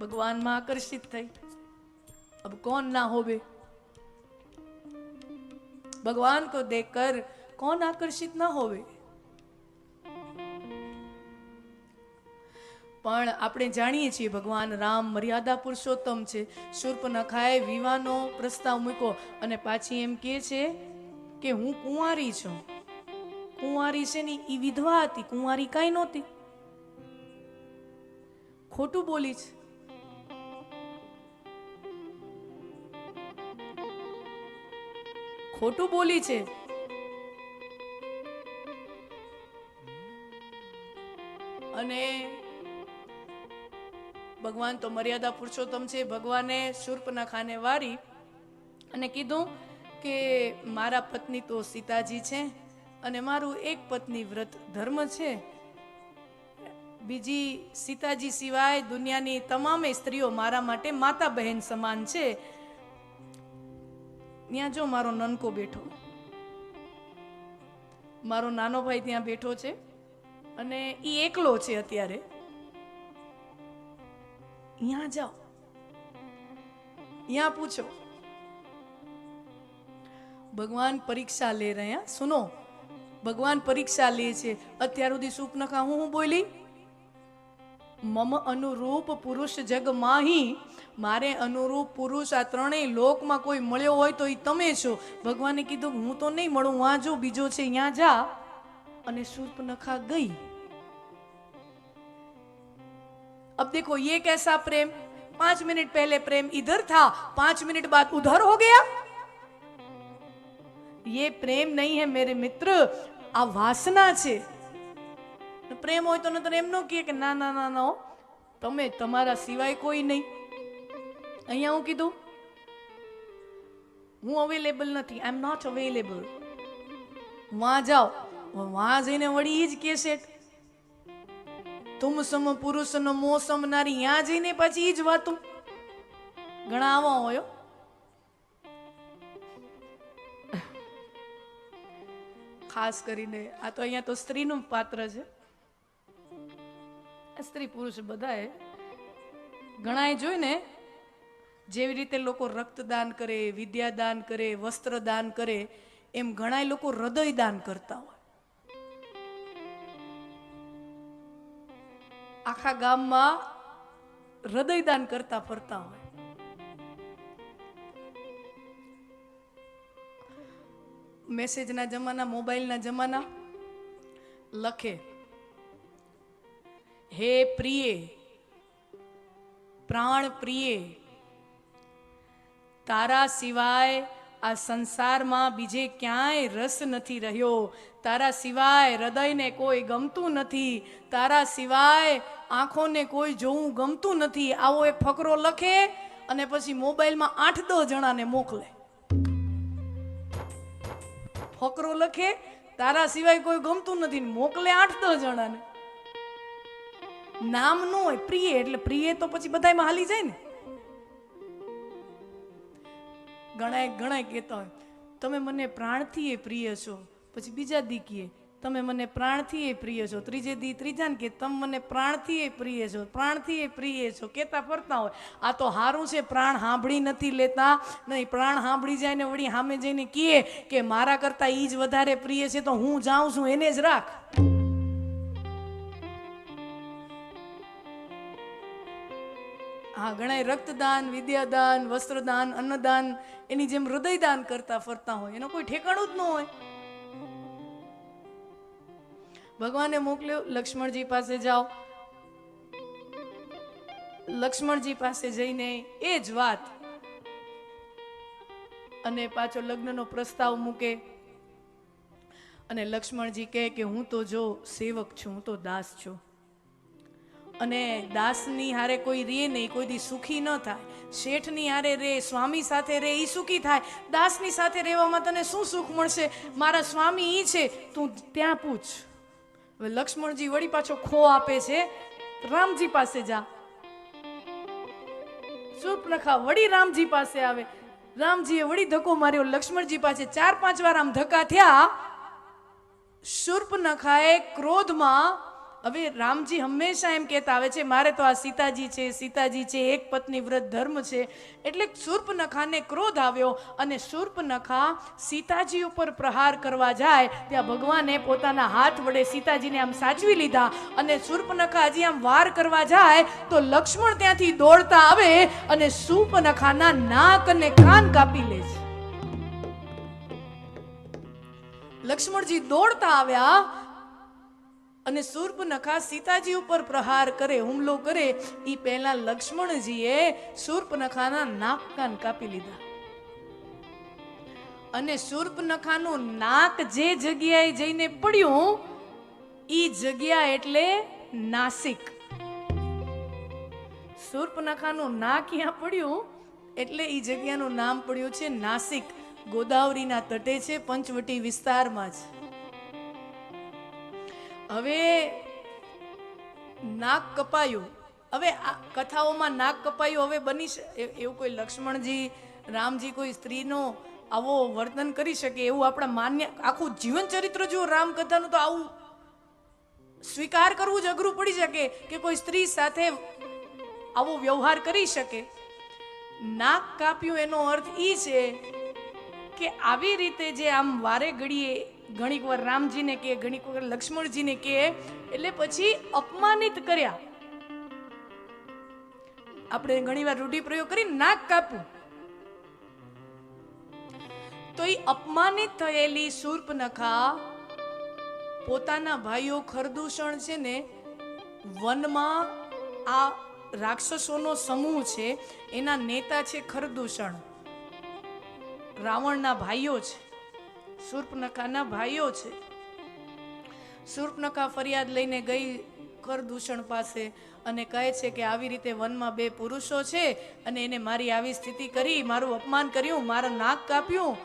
ભગવાનમાં આકર્ષિત થઈ. અબ કોણ ના હોવે? ભગવાન કો દેખકર કોણ આકર્ષિત ના હોવે? પણ આપણે જાણીએ છીએ ભગવાન રામ મર્યાદા પુરુષોત્તમ છે. શૂર્પનખાએ વિવાહનો પ્રસ્તાવ મૂક્યો. અને પાછી એમ કહે છે કે હું કુંવારી છું. કુંવારી છે ને એ વિધવા હતી, કુંવારી કાંઈ નહોતી. ખોટું બોલી છે. ખોટું બોલી છે. અને ભગવાન તો મર્યાદા પુરુષોત્તમ છે. ભગવાને શૂર્પના ખાને વારી અને કીધું કે મારા પત્ની તો સીતાજી છે અને મારું એક પત્ની વ્રત ધર્મ છે. બીજી સીતાજી સિવાય દુનિયાની તમામે સ્ત્રીઓ મારા માટે માતા બહેન સમાન છે. ત્યાં જો મારો નનકો બેઠો. મારો નાનો ભાઈ ત્યાં બેઠો છે અને એ એકલો છે અત્યારે. ત્યાં જાઓ. ત્યાં પૂછો. ભગવાન પરીક્ષા લે રહ્યા. સુનો. ભગવાન પરીક્ષા લે છે. અત્યાર સુધી સુપનખા હું હું બોલી? મમ અનુરૂપ પુરુષ જગ માહી મારે અનુરૂપ પુરુષ આ ત્રણેય લોકમાં કોઈ મળ્યો હોય તો એ તમે છો ભગવાને કીધું હું તો નહીં મળું વાં જો બીજો છે ત્યાં જા અને સૂપ નખા ગઈ अब देखो ये कैसा प्रेम पांच मिनट पहले प्रेम इधर था पांच मिनट बाद उधर हो गया ये प्रेम नहीं है मेरे मित्र આ વાસના છે પ્રેમ હોય તો નતર એમ ન કહે કે, ના ના ના ના તમે તમારા સિવાય કોઈ નહીં. અહીંયા હું કીધું, હું અવેલેબલ નથી. આઈ એમ નોટ અવેલેબલ વાં જાઓ. વાં જઈને વળી એ જ કહેશે તુમ સમ પુરુષ નો મોસમ નારી. ત્યાં જઈને પછી એ જ વાતું. ઘણા આવા હોય ખાસ કરીને આ તો અહીંયા તો સ્ત્રીનું પાત્ર છે. સ્ત્રી પુરુષ બધાએ ઘણાએ જોઈને જેવી રીતે લોકો રક્તદાન કરે, વિદ્યાદાન કરે, વસ્ત્રદાન કરે, એમ ઘણાય લોકો હૃદયદાન કરતા હોય. આખા ગામમાં હૃદયદાન કરતા ફરતા હોય. મેસેજના જમાના, મોબાઈલના જમાના લખે. હે પ્રિય, પ્રાણ પ્રિય, તારા સિવાય આ સંસારમાં બીજે ક્યાંય રસ નથી રહ્યો. તારા સિવાય હૃદયને કોઈ ગમતું નથી. તારા સિવાય આંખોને કોઈ જોવું ગમતું નથી. આવો એક ફકરો લખે અને પછી મોબાઈલમાં આઠ દસ જણાને મોકલે. ફકરો લખે, તારા સિવાય કોઈ ગમતું નથી. મોકલે આઠ દસ જણાને. નામ ન હોય પ્રિય, એટલે પ્રિય તો પછી બધાયમાં હાલી જાય ને. ગણાય ગણાય કહેતા હોય, તમે મને પ્રાણથી એ પ્રિય છો. પછી બીજા દી કહે તમે મને પ્રાણથી એ પ્રિય છો. ત્રીજે દી, ત્રીજાને કે તમે મને પ્રાણથી એ પ્રિય છો પ્રાણથી એ પ્રિય છો. કહેતા ફરતા હોય, આ તો સારું છે, પ્રાણ સાંભળી નથી લેતા. નહીં, પ્રાણ સાંભળી જાય ને વળી સામે જઈને કહે કે, મારા કરતાં એ જ વધારે પ્રિય છે, તો હું જાઉં છું, એને જ રાખ. હા ઘણા રક્તદાન, વિદ્યાદાન, વસ્ત્રદાન, અન્નદાન, એની જેમ હૃદયદાન કરતા ફરતા હોય. એનો કોઈ ઠેકાણું જ ન હોય. ભગવાને મોકલ્યો, લક્ષ્મણજી પાસે જાઓ. લક્ષ્મણજી પાસે જઈને એ જ વાત અને પાછો લગ્નનો પ્રસ્તાવ મૂકે. અને લક્ષ્મણજી કહે કે હું તો જો સેવક છું, હું તો દાસ છું. અને દાસની હારે કોઈ રે નહીં, કોઈ દી સુખી ન થાય. શેઠની હારે રે, સ્વામી સાથે રે એ સુખી થાય. દાસની સાથે રહેવામાં તને શું સુખ મળશે? મારા સ્વામી એ છે, તું ત્યાં પૂછ. હવે લક્ષ્મણજી વળી પાછો ખો આપે છે. રામજી પાસે જા. શૂર્પનખા વળી રામજી પાસે આવે. રામજીએ વળી ધક્કો માર્યો. લક્ષ્મણજી પાસે ચાર પાંચ વાર આમ ધક્કા થયા. શૂર્પનખાએ ક્રોધમાં હવે રામજી હંમેશા એમ કહેતા આવે છે, મારે તો આ સીતાજી છે સીતાજી છે, એક પત્ની વ્રત ધર્મ છે. એટલે શૂર્પનખાને ક્રોધ આવ્યો અને શૂર્પનખા સીતાજી ઉપર પ્રહાર કરવા જાય, ત્યાં ભગવાને પોતાના હાથ વડે સીતાજીને આમ સાચવી લીધા અને શૂર્પનખા હજી આમ વાર કરવા જાય, તો લક્ષ્મણ ત્યાંથી દોડતા આવે અને શૂર્પનખાના નાક અને કાન કાપી લે છે. લક્ષ્મણજી દોડતા આવ્યા અને શૂર્પનખા સીતાજી ઉપર પ્રહાર કરે, હુમલો કરે એ પહેલા લક્ષ્મણજીએ શૂર્પનખાના નાક કાન કાપી લીધા. અને શૂર્પનખાનું નાક જે જગ્યાએ જઈને પડ્યું એ જગ્યા એટલે નાસિક. શૂર્પનખાનું નાક ક્યાં પડ્યું, એટલે એ જગ્યાનું નામ પડ્યું છે નાસિક. ગોદાવરીના તટે છે, પંચવટી વિસ્તારમાં જ. હવે નાક કપાયું. હવે આ કથાઓમાં નાક કપાયું હવે બની એવું કોઈ લક્ષ્મણજી, રામજી કોઈ સ્ત્રીનો આવો વર્તન કરી શકે એવું આપણા માન્ય, આખું જીવન ચરિત્ર જો રામ કથાનું તો આવું સ્વીકાર કરવું જ અઘરું પડી શકે કે કોઈ સ્ત્રી સાથે આવો વ્યવહાર કરી શકે. નાક કાપ્યું એનો અર્થ એ છે કે આવી રીતે જે આમ વારે ઘડીએ ઘણીક વાર રામજીને કે, ઘણીક વાર લક્ષ્મણજીને કે, એટલે પછી અપમાનિત કર્યા. આપણે ઘણીવાર રૂઢિપ્રયોગ કરી નાક કાપવું તો એ અપમાનિત થયેલી શૂર્પનખા પોતાના ભાઈઓ ખરદૂષણ છે ને, વનમાં આ રાક્ષસોનો સમૂહ છે, એના નેતા છે ખરદૂષણ. રાવણના ભાઈઓ છે. શૂર્પનખાના ભાઈઓ છે. શૂર્પનખા ફરિયાદ લઈને ગઈ ખરદૂષણ પાસે અને કહે છે કે આવી રીતે વનમાં બે પુરુષો છે અને એને મારી આવી સ્થિતિ કરી, મારું અપમાન કર્યું, મારું નાક કાપ્યું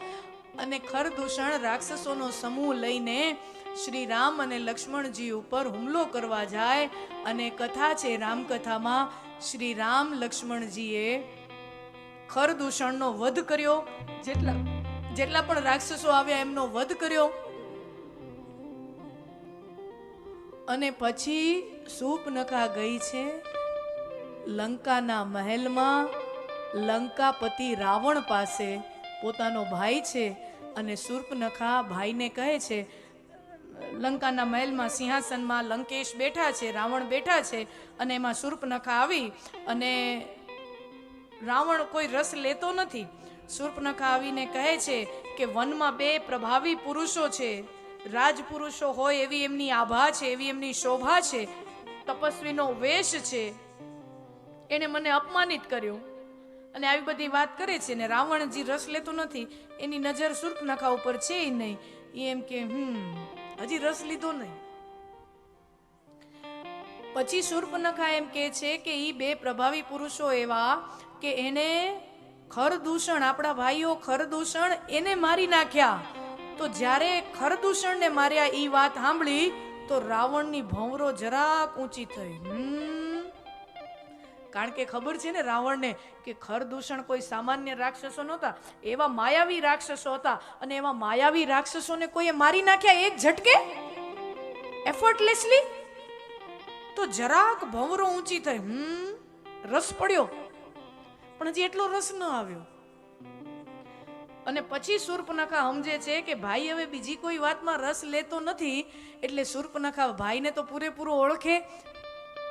અને ખરદૂષણ રાક્ષસોનો સમૂહ લઈને શ્રી રામ અને લક્ષ્મણજી ઉપર હુમલો કરવા જાય અને કથા છે રામકથામાં શ્રી રામ લક્ષ્મણજીએ ખરદૂષણનો વધ કર્યો. જેટલા જેટલા પણ રાક્ષસો આવ્યા એમનો વધ કર્યો. અને પછી સૂપનખા ગઈ છે લંકાના મહેલમાં. લંકાપતિ રાવણ પાસે પોતાનો ભાઈ છે અને સૂર્પનખા ભાઈને કહે છે, લંકાના મહેલમાં સિંહાસનમાં લંકેશ બેઠા છે, રાવણ બેઠા છે અને એમાં સૂર્પનખા આવી અને રાવણ કોઈ રસ લેતો નથી. શૂર્પનખા આવીને કહે છે કે વનમાં બે પ્રભાવી પુરુષો છે. રાજપુરુષો હોય એવી એમની આભા છે, એવી એમની શોભા છે, તપસ્વીનો વેશ છે. એને મને અપમાનિત કર્યો. અને આવી બધી વાત કરે છે ને રાવણજી રસ લેતો નથી. એની નજર શૂર્પનખા ઉપર છે નહીં. એ એમ કે, હમ, હજી રસ લીધો નહીં. પછી શૂર્પનખા એમ કે છે કે એ બે પ્રભાવી પુરુષો એવા કે એને ખરદૂષણ, આપણા ભાઈઓ ખરદૂષણ એને મારી નાખ્યા. તો જ્યારે ખરદૂષણને માર્યા ઈ વાત સાંભળી, તો રાવણની ભંવરો જરાક ઊંચી થઈ. કારણ કે ખબર છે ને રાવણને કે ખરદૂષણ કોઈ સામાન્ય રાક્ષસો નહોતા, એવા માયાવી રાક્ષસો હતા અને એવા માયાવી રાક્ષસોને કોઈએ મારી નાખ્યા એક ઝટકે? એફર્ટલેસલી તો જરાક ભંવરો ઊંચી થઈ. હમ. રસ પડ્યો. પણ હજી એટલો રસ ન આવ્યો. અને પછી સુર્પનખા સમજે છે કે ભાઈ હવે બીજી કોઈ વાતમાં રસ લેતો નથી, એટલે શૂર્પનખા ભાઈને તો પૂરેપૂરો ઓળખે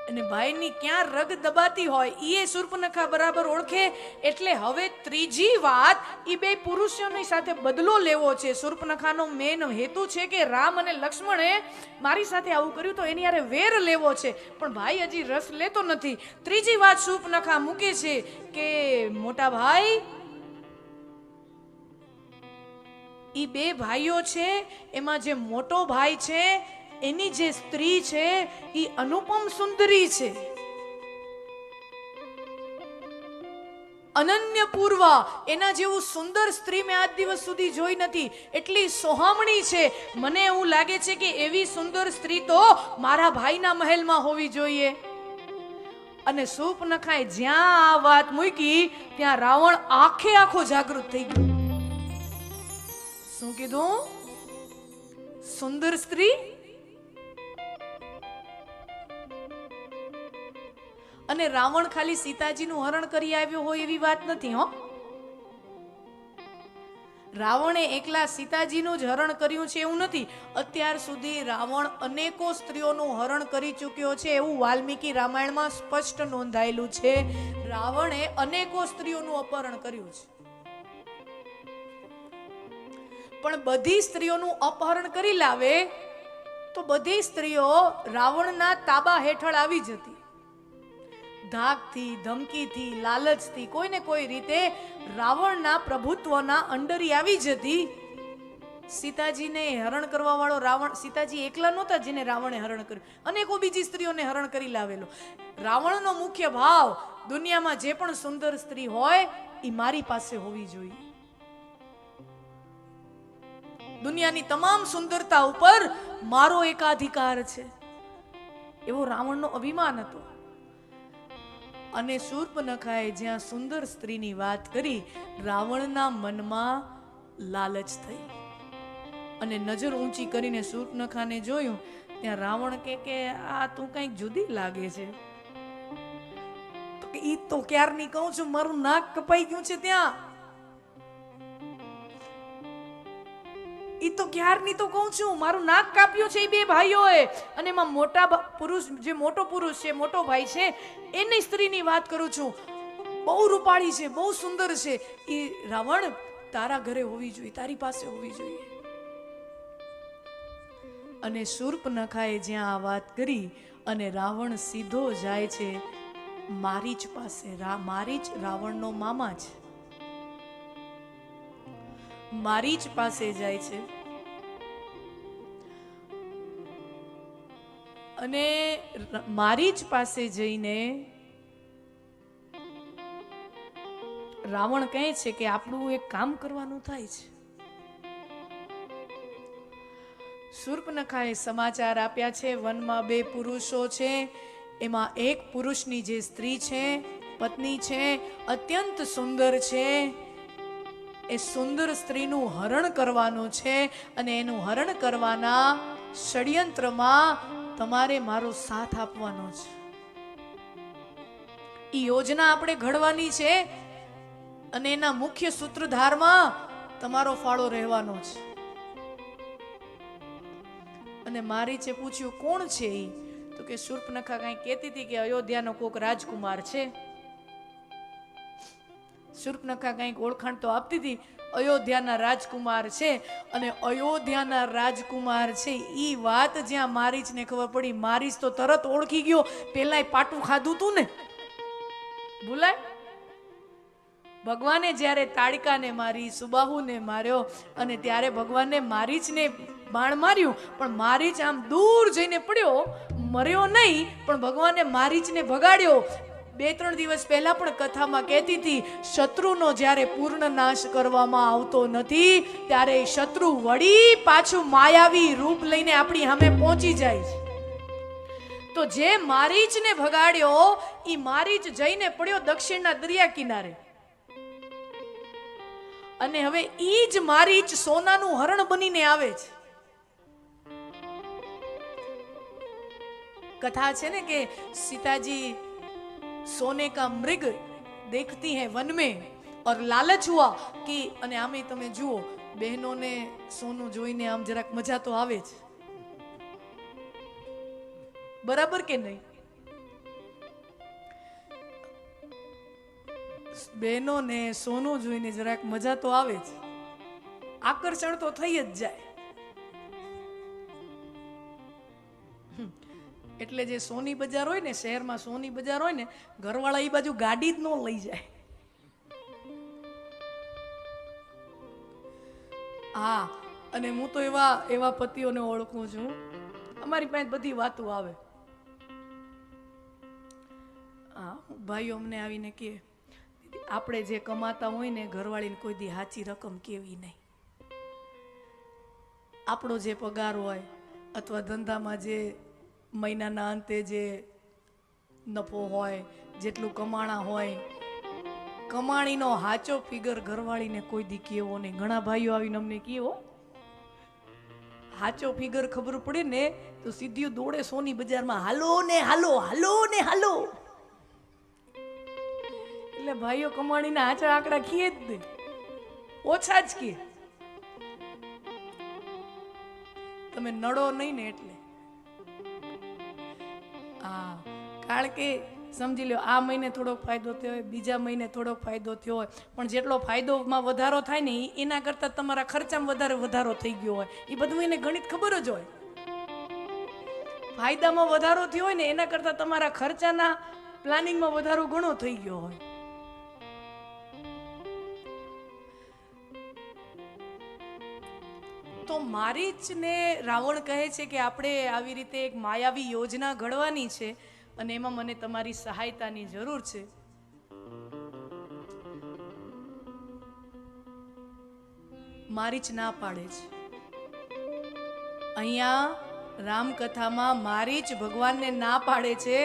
અને ભાઈની ક્યાં રગ દબાતી હોય એ શૂર્પનખા બરાબર ઓળખે. એટલે હવે ત્રીજી વાત એ બે પુરુષોની સાથે બદલો લેવો છે. શૂર્પનખાનો મેન હેતુ છે કે રામ અને લક્ષ્મણે મારી સાથે આવું કર્યું તો એની હારે વેર લેવો છે. પણ ભાઈ હજી રસ લેતો નથી. ત્રીજી વાત શૂર્પનખા મૂકે છે કે મોટા ભાઈ એ બે ભાઈઓ છે, એમાં જે મોટો ભાઈ છે એની જે સ્ત્રી છે એ અનુપમ સુંદરી છે. અનન્ય પૂર્વા એના જેવું સુંદર સ્ત્રી મેં આજ દિવસ સુધી જોઈ નથી. એટલી સોહામણી છે. મને એવું લાગે છે કે એવી સુંદર સ્ત્રી તો મારા ભાઈના મહેલમાં હોવી જોઈએ. અને સૂપનખાએ જ્યાં આ વાત મૂકી, ત્યાં રાવણ આખે આખો જાગૃત થઈ ગયો. શું કીધું? સુંદર સ્ત્રી? અને રાવણ ખાલી સીતાજીનું હરણ કરી આવ્યો હોય એવી વાત નથી, હો. રાવણે એકલા સીતાજીનું જ હરણ કર્યું છે એવું નથી. અત્યાર સુધી રાવણ અનેકો સ્ત્રીઓનું હરણ કરી ચૂક્યો છે એવું વાલ્મીકી રામાયણમાં સ્પષ્ટ નોંધાયેલું છે. રાવણે અનેકો સ્ત્રીઓનું અપહરણ કર્યું છે. પણ બધી સ્ત્રીઓનું અપહરણ કરી લાવે તો બધી સ્ત્રીઓ રાવણના તાબા હેઠળ આવી જતી. ધાકથી ધમકીથી, લાલચથી કોઈને કોઈ રીતે રાવણના પ્રભુત્વના અંડરી આવી જતી. સીતાજીને હરણ કરવા વાળો રાવણ, સીતાજી એકલા નહોતા જેને રાવણે હરણ કર્યું. અનેકો બીજી સ્ત્રીઓને હરણ કરી લાવેલો. રાવણનો મુખ્ય ભાવ, દુનિયામાં જે પણ સુંદર સ્ત્રી હોય, એ મારી પાસે હોવી જોઈએ. દુનિયાની તમામ સુંદરતા ઉપર મારો એકાધિકાર છે. એવો રાવણનો અભિમાન હતો. અને શૂર્પનખાએ જ્યાં સુંદર સ્ત્રીની વાત કરી, રાવણના મનમાં લાલચ થઈ. અને નજર ઊંચી કરીને શૂર્પનખાને જોયું, ત્યાં રાવણ કે કે, આ તું કંઈક જુદી લાગે છે. તો કે, ઈ તો ક્યારની કહું છું, મારું નાક કપાઈ ગયું છે ત્યાં. ઈ તો ક્યારની તો કહું છું, મારું નાક કાપ્યું છે એ બે ભાઈઓએ. અને એમાં મોટા પુરુષ, જે મોટો પુરુષ છે, મોટો ભાઈ છે, એની સ્ત્રીની વાત કરું છું. બહુ રૂપાળી છે, બહુ સુંદર છે. એ રાવણ તારા ઘરે હોવી જોઈએ, તારી પાસે હોવી જોઈએ. અને શૂર્પનખાએ જ્યાં આ વાત કરી, અને રાવણ સીધો જાય છે મારીચ પાસે, રા મારીચ રાવણનો મામા છે. મારીચ પાસે જાય છે. અને મારી જ પાસે જઈને રાવણ કહે છે કે આપણું એક કામ કરવાનું થાય છે. શૂર્પનખાએ સમાચાર આપ્યા છે, વનમાં બે પુરુષો છે, એમાં એક પુરુષની જે સ્ત્રી છે, પત્ની છે, અત્યંત સુંદર છે એ સુંદર સ્ત્રીનું હરણ કરવાનું છે અને એનું હરણ કરવાના ષડયંત્રમાં તમારે મારો સાથ આપવાનો છે. એ યોજના આપણે ઘડવાની છે અને એના મુખ્ય સૂત્રધારમાં તમારો ફાળો રહેવાનો છે. અને મારી છે પૂછ્યું કોણ છે એ તો કે શૂર્પનખા કાંઈ કહેતી હતી કે અયોધ્યાનો કોક રાજકુમાર છે. શૂર્પનખા કંઈક ઓળખાણ તો આપતી હતી. અયોધ્યાના રાજકુમાર છે અને અયોધ્યાના રાજકુમાર છે. એ વાત જ્યાં મારીચને ખબર પડી. મારીચ તો તરત ઓળખી ગયો. પેલાય પાટું ખાધું તું ને. ભૂલાય? ભગવાને જ્યારે તાડકાને મારી, સુબાહુને માર્યો અને ત્યારે ભગવાને મારીચને બાણ માર્યું. પણ મારીચ આમ દૂર જઈને પડ્યો. મર્યો નહીં, પણ ભગવાને મારીચને ભગાડ્યો. બે ત્રણ દિવસ પહેલા પણ કથામાં કહેતી હતી, શત્રુનો જ્યારે પૂર્ણ નાશ કરવામાં આવતો નથી, ત્યારે શત્રુ વળી પાછું માયાવી રૂપ લઈને આપણી સામે પહોંચી જાય છે. તો જે મારીચને ભગાડ્યો એ મારીચ જઈને પડ્યો દક્ષિણના દરિયા કિનારે. અને હવે ઈ જ મારીચ સોનાનું હરણ બનીને આવે છે. કથા છે ને કે સીતાજી સોને કા મૃગ દેખતી હે વન મેં? ઓર લાલચ હુઆ કે, અને આમે તમે જુઓ, બહેનોને સોનું જોઈને આમ જરાક મજા તો આવે જ. બરાબર કે નહીં? બહેનોને સોનું જોઈને જરાક મજા તો આવે જ. આકર્ષણ તો થઈ જ જાય. એટલે જે સોની બજાર હોય ને, શહેરમાં સોની બજાર હોય ને, ઘરવાળા એ બાજુ ગાડી જ ન લઈ જાય. હા, અને હું તો એવા એવા પતિઓને ઓળખું છું. અમારી પાસે બધી વાતો આવે. હા, ભાઈઓ અમને આવીને કહે આપણે જે કમાતા હોય ને, ઘરવાળીને કોઈ દી સાચી રકમ કેવી નહીં. આપણો જે પગાર હોય, અથવા ધંધામાં જે મહિનાના અંતે જે નફો હોય, જેટલું કમાણા હોય, કમાણીનો હાચો ફિગર ઘરવાળીને કોઈ દી કેવો નહીં. ઘણા ભાઈઓ આવીને અમને કેવો હાચો ફિગર ખબર પડે ને, તો સીધી દોડે સોની બજારમાં, હાલો ને, હાલો હાલો ને, હાલો. એટલે ભાઈઓ કમાણીના હાચા આંકડા ખીએ જ દે ઓછા જ કે તમે નડો નહીં ને એટલે. હા. કારણ કે, સમજી લો આ મહિને થોડોક ફાયદો થયો હોય, બીજા મહિને થોડોક ફાયદો થયો હોય, પણ જેટલો ફાયદોમાં વધારો થાય ને એના કરતાં તમારા ખર્ચામાં વધારે વધારો થઈ ગયો હોય. એ બધું એને ગણિત ખબર જ હોય. ફાયદામાં વધારો થયો હોય ને, એના કરતાં તમારા ખર્ચાના પ્લાનિંગમાં વધારો ઘણો થઈ ગયો હોય. તો મારીચને રાવણ કહે છે કે આપણે આવી રીતે એક માયાવી યોજના ઘડવાની છે અને એમાં મને તમારી સહાયતાની જરૂર છે. મારીચ ના પાડે છે. અહીંયા રામકથામાં મારીચ ભગવાનને ના પાડે છે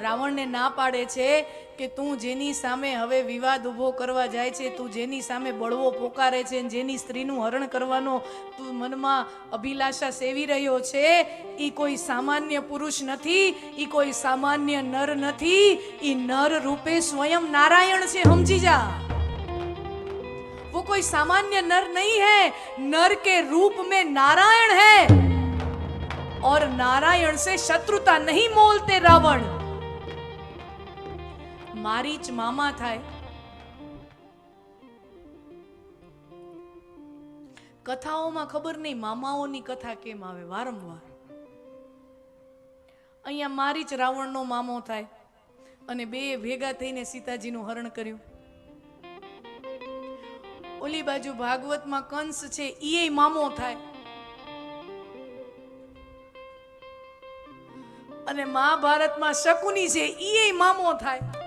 રાવણને ના પાડે છે કે તું જેની સામે હવે વિવાદ ઊભો કરવા જાય છે તું જેની સામે બળવો પોકારે છે અને જેની સ્ત્રીનું હરણ કરવાનો તું મનમાં અભિલાષા સેવી રહ્યો છે એ કોઈ સામાન્ય પુરુષ નથી એ કોઈ સામાન્ય નર નથી એ નર રૂપે સ્વયં નારાયણ છે સમજી જા वो कोई सामान्य नर नहीं है नर के रूप में नारायण है और नारायण से शत्रुता नहीं मोलते रावण મારીચ મામા થાય. કથાઓમાં ખબર નહીં મામાઓની કથા કેમ આવે? વારંવાર. અહીંયા મારી જ રાવણનો મામો થાય અને બે ભેગા થઈને સીતાજીનું હરણ કર્યું. ઓલી બાજુ ભાગવતમાં કંસ છે એ મામો થાય. અને મહાભારતમાં શકુની છે એ મામો થાય.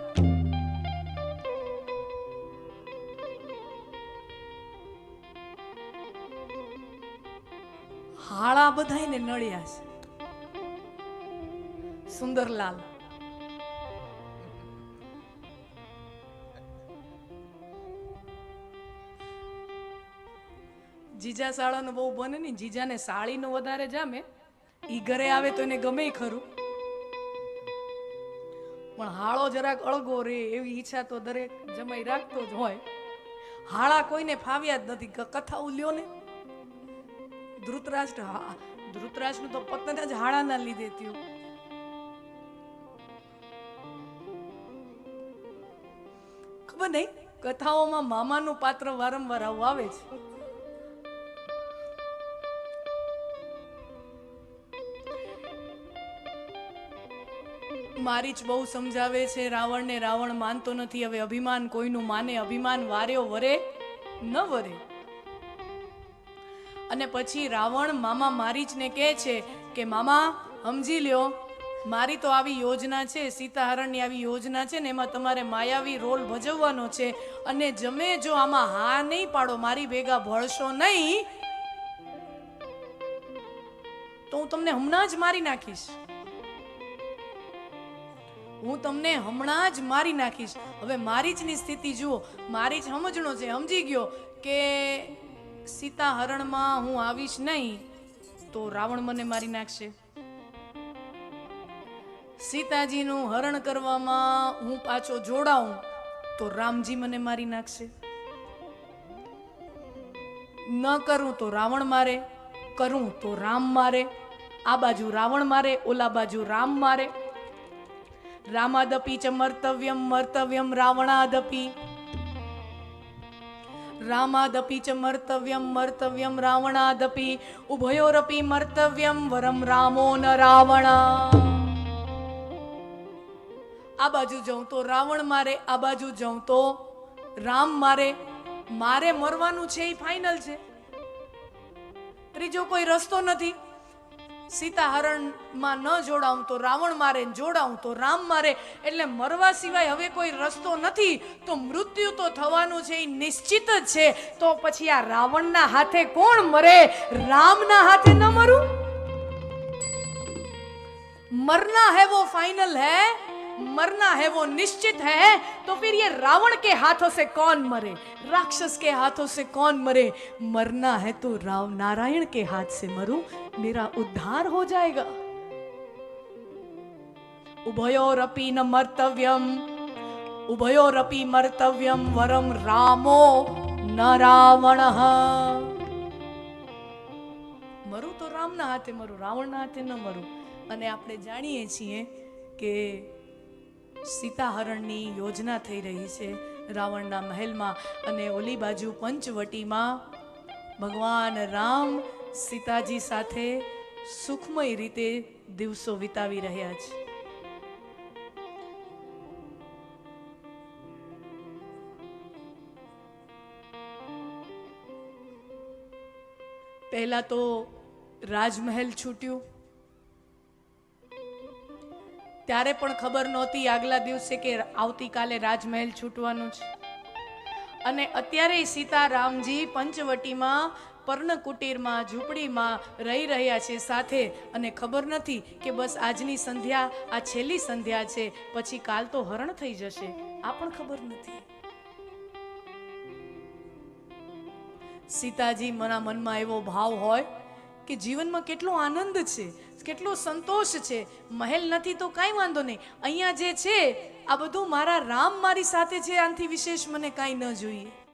હાળા બધાયને નળ્યા છે. સુંદરલાલ જીજા સાળાનો બહુ બને ને જીજાને સાળીનો વધારે જામે. ઈ ઘરે આવે તો એને ગમે ખરું. પણ હાળો જરાક અળગો રે એવી ઈચ્છા તો દરેક જમાઈ રાખતો જ હોય. હાળા કોઈને ફાવ્યા જ નથી. કથા કથાઓ લ્યો ને. ધૃતરાષ્ટ્ર હા ધૃતરાષ્ટ્રનું તો પતન જ હાડાના લીધે થયું. ખબર નહીં, કથાઓમાં મામાનું પાત્ર વારંવાર આવું આવે છે. મારીચ બહુ સમજાવે છે, રાવણને રાવણ માનતો નથી, હવે અભિમાન કોઈનું માને, અભિમાન વાર્યો વરે, ન વરે. અને પછી રાવણ મામા મારીચને કહે છે કે, મામા, સમજી લ્યો, મારી તો આવી યોજના છે, સીતાહરણની આવી યોજના છે ને એમાં તમારે માયાવી રોલ ભજવવાનો છે અને જમે જો આમાં હા નહીં પાડો, મારી ભેગા ભળશો નહીં, તો હું તમને હમણાં જ મારી નાખીશ. હું તમને હમણાં જ મારી નાખીશ. હવે મારી જની સ્થિતિ જુઓ. મારી જ સમજણો છે, સમજી ગયો કે સીતા હરણમાં હું આવીશ નહીં, તો રાવણ મને મારી નાખશે. સીતાજીનું હરણ કરવામાં હું પાછો જોડાઉં, તો રામજી મને મારી નાખશે. ન કરું તો રાવણ મારે, કરું તો રામ મારે, આ બાજુ રાવણ મારે, ઓલા બાજુ રામ મારે. રામાદપી ચ મર્તવ્યમ મર્તવ્યમ રાવણાદપી. રામાદપી ચ મર્તવ્યમ મર્તવ્યમ રાવણાદપી ઉભયોરપી મર્તવ્યમ વરમ રામો ન રાવણા આ બાજુ જઉં તો રાવણ મારે આ બાજુ જઉં તો રામ મારે મારે મરવાનું છે એ ફાઇનલ છે। ત્રીજો કોઈ રસ્તો નથી। સીતાહરણમાં ન જોડાઉં તો રાવણ મારે જોડાઉં તો રામ મારે. એટલે મરવા સિવાય હવે કોઈ રસ્તો નથી. તો મૃત્યુ તો થવાનું છે એ નિશ્ચિત જ છે. તો પછી આ રાવણના હાથે કોણ મરે? રામના હાથે ન મરું? મરના હે વો ફાઇનલ હે? मरना है वो निश्चित है तो फिर ये रावण के हाथों से कौन मरे राक्षस के हाथों से कौन मरे मरना है तो राव नारायण के हाथ से मरूं मेरा उद्धार हो जाएगा उभयोरपि न मर्तव्यम ઉભયોરપી મર્તવ્યમ વરમ રામો ન રાવણ મરું તો રામના હાથે મરું રાવણના હાથે ન મરું અને આપણે જાણીએ છીએ કે સીતાહરણની યોજના થઈ રહી છે રાવણના મહેલમાં અને ઓલી બાજુ પંચવટીમાં ભગવાન રામ સીતાજી સાથે સુખમય રીતે દિવસો વિતાવી રહ્યા છે. પહેલા તો રાજમહેલ છૂટ્યું ત્યારે પણ ખબર નહોતી આગલા દિવસે કે આવતીકાલે રાજમહેલ છૂટવાનું છે. અને અત્યારે સીતારામજી પંચવટીમાં પર્ણકુટીરમાં, ઝૂંપડીમાં રહી રહ્યા છે સાથે અને ખબર નથી કે બસ આજની સંધ્યા, આ છેલ્લી સંધ્યા છે, પછી કાલ તો હરણ થઈ જશે. આ પણ ખબર નથી. સીતાજી મના મનમાં એવો ભાવ હોય કે જીવનમાં કેટલો આનંદ છે. કેટલો સંતોષ છે. મહેલ નથી તો કાંઈ વાંધો નહીં. અહીંયા જે છે, આ બધું મારા રામ મારી સાથે છે. આનાથી વિશેષ મને કાંઈ ન જોઈએ.